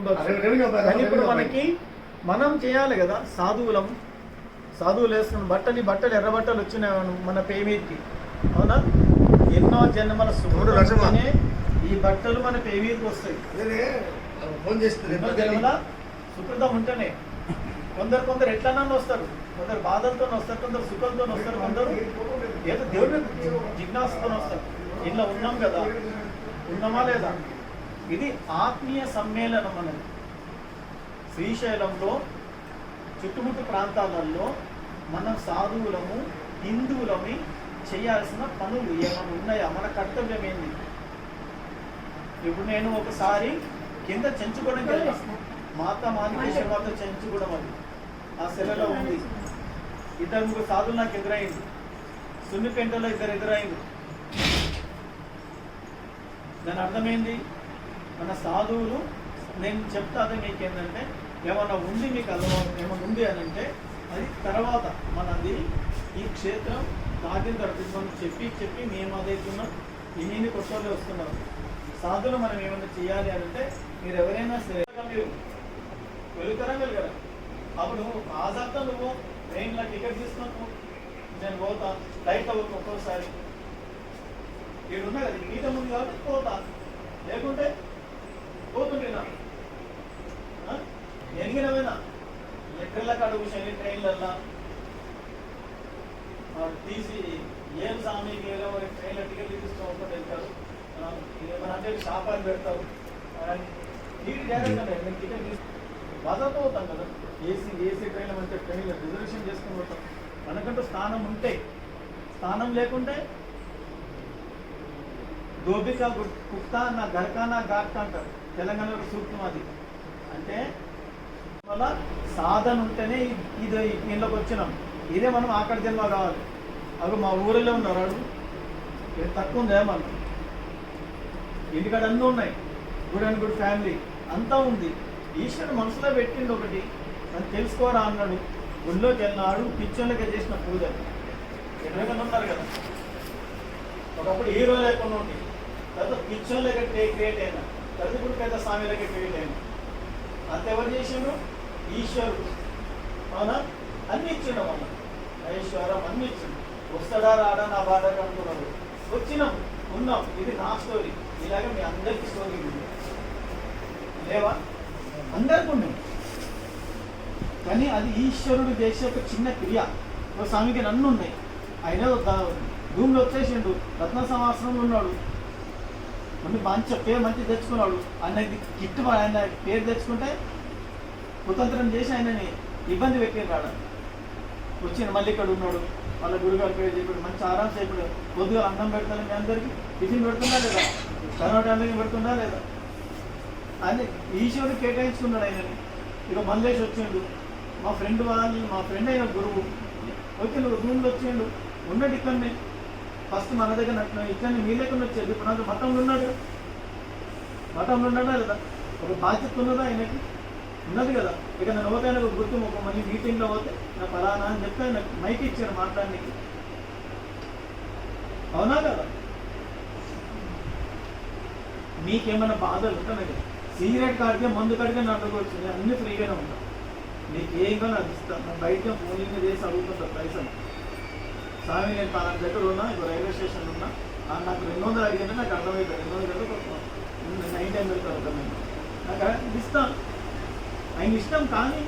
ఉండొచ్చు. కానీ ఇప్పుడు మనకి మనం చేయాలి కదా సాధువులం. సాధువులు వేసుకున్న బట్టలు బట్టలు ఎర్ర బట్టలు వచ్చినాయి మన- పేమీకి అవునా? ఎన్నో జన్మల? సుఖమే ఈ బట్టలు మన పేమీకి వస్తాయి. ఫోన్ ఎన్నో జన్మల సుకృతం ఉంటేనే. కొందరు కొందరు ఎట్లన్నా వస్తారు. కొందరు బాధలతో వస్తారు కొందరు సుఖంతో వస్తారు కొందరు ఏదో దేవుడి జిజ్ఞాసతో వస్తారు. ఇలా ఉన్నాం కదా. ఉన్నామా లేదా? ఇది ఆత్మీయ సమ్మేళనం అనేది శ్రీశైలంలో చుట్టుముట్టు ప్రాంతాలలో మనం సాధువులము హిందువులమి చేయాల్సిన పనులు ఏమైనా ఉన్నాయా? మన కర్తవ్యం ఏంది? ఇప్పుడు నేను ఒకసారి కింద చెంచుకోవడం వెళ్ళిన మాత మానికేశ్వర చెంచుకోవడం అది. ఆ సెలలో ఉంది. ఇద్దరు ముగ్గురు సాధువులు నాకు ఎదురైంది. సున్నిపెంటలో ఇద్దరు ఎదురైంది దాని అర్థమైంది మన సాధువులు నేను చెప్తాను మీకు ఏంటంటే ఏమన్నా ఉంది మీకు అలవాటు ఏమన్నా ఉంది అని అంటే అది తర్వాత మనది ఈ క్షేత్రం దాటిన తర్వాత మనం చెప్పి చెప్పి మేము అదైతున్నాం ఎన్ని కొత్తలు వస్తున్నారు. సాధువులు మనం ఏమైనా చేయాలి అని అంటే మీరు ఎవరైనా సరే మీరు వెళుతారా వెళ్ళగలరా అప్పుడు ఆజాబ్తా నువ్వు ట్రైన్లో టికెట్ తీసుకున్నావు నేను పోతా ఫ్లైట్లో అవ్వకు ఒక్కోసారి. ఇక్కడ ఉన్నా కదా మీతో ముందు కాబట్టి పోతా. లేకుంటే పోతుండేనా? ఎరిగినవేనా ఎక్కడిళ్ళ కడుగు శని ట్రైన్లల్లా? తీసి ఏం స్వామికి ఏదో మరి ట్రైన్లో టికెట్ తీసుకో ఉంటుంది వెళ్తారు అంటే షాపాలు పెడతారు నీటి డైరెక్ట్ టికెట్ పోతాం కదా. ఏసీ ఏసీ ట్రైన్ అంటే ట్రైన్లో రిజర్వేషన్ చేసుకుని పోతాం. మనకంటూ స్థానం ఉంటే స్థానం లేకుంటే దోబికా గు- నా గరకా నా గాట్కా అంటారు. తెలంగాణలో ఒక సూక్తం అది. అంటే వల్ల సాధన ఉంటేనే ఇది దీనిలోకి వచ్చినాం. ఇదే మనం ఆకడ జన్మ కావాలి. అవి మా ఊరిలో ఉన్నారు అడుగు ఇది తక్కువ ఉందా మనం ఇంటికాడ అన్నీ ఉన్నాయి. Good and good family. అంతా ఉంది. ఈశ్వరుడు మనసులో పెట్టింది ఒకటి. అది తెలుసుకోరా అన్నాడు. గుళ్ళోకి వెళ్ళినాడు. పిచ్చోళ్ళకి చేసిన పూజ. ఎక్కడైనా ఉన్నారు కదా. ఒకప్పుడు హీరో లేకుండా ఉండి. తర్వాత పిచ్చోళ్ళకి క్రియేట్ అయినా. తర్వాత పెద్ద స్వామి లెక్క క్రియేట్ అంత ఎవరు చేసిండు ఈశ్వరుడు. అవునా? అన్ని ఇచ్చిండు మన ఐశ్వరం అన్ని ఇచ్చిండు వస్తాడా రాడా నా బాధ అనుకున్నాడు వచ్చినాం ఉన్నాం. ఇది నా స్టోరీ ఇలాగ మీ అందరికి స్టోరీ ఉంది. లేవా? అందరికి ఉన్నాయి కానీ అది ఈశ్వరుడు చేసే ఒక చిన్న క్రియ. ఒక స్వామికి నన్ను ఉన్నాయి. అయినా భూమిలో వచ్చేసిండు. రత్న సమాసనంలో ఉన్నాడు. కొన్ని మంచి పేరు మంచి తెచ్చుకున్నాడు అన్నది గిట్టు ఆయన పేరు తెచ్చుకుంటే కుతంత్రం చేసి ఆయనని ఇబ్బంది పెట్టారు రాడ వచ్చిన మళ్ళీ ఇక్కడ ఉన్నాడు. వాళ్ళ గురుగారు పేరు చెప్పాడు. మంచి ఆరామ్స్ ఇప్పుడు కొద్దిగా అన్నం పెడతాను మీ అందరికీ. టిఫిన్ పెడుతున్నా లేదా? కరోనా టైంలో పెడుతున్నా లేదా? అని ఈశ్వరుడు కేటాయించుకున్నాడు ఆయనని. ఇక మల్లేష్ వచ్చిండు. మా ఫ్రెండ్ వాళ్ళు మా ఫ్రెండ్ అయిన గురువు. వచ్చిండు రూమ్లో వచ్చిండు. ఉన్నాడు ఇక్కడనే. ఫస్ట్ మన దగ్గర నట్టు ఇక్కడ మీ లేకుండా వచ్చేది ఇప్పుడు నాకు మఠంలో ఉన్నాడు. మఠంలో ఉన్నాడా లేదా? ఒక బాధ్యత ఉన్నదా ఆయనకి? ఉన్నది కదా. ఇక నేను ఒకటైనా ఒక గుర్తు ఒక మళ్ళీ మీటింగ్లో పోతే నా ఫలానా అని చెప్తే నాకు మైక్ ఇచ్చారు మాట్లాడడానికి. అవునా కదా? మీకేమైనా బాధలు ఉంటాయి కదా. సిగరెట్ కాడికే మందు కడితే నడుకోవచ్చు నేను అన్ని ఫ్రీగానే ఉంటాను నీకు ఏం కానీ అది ఇస్తాను బయట ఫోన్ చేసి అడుగుతుంటాను పైసలు. స్వామి నేను పలానా దగ్గర ఉన్నా ఇప్పుడు రైల్వే స్టేషన్ ఉన్నా నాకు రెండు వందలు అడిగితే నాకు అర్థమవుతుంది రెండు వందల దగ్గర నైన్ టైం వరకు అర్థమైంది. నాకు ఇస్తాను ఆయన ఇష్టం కానీ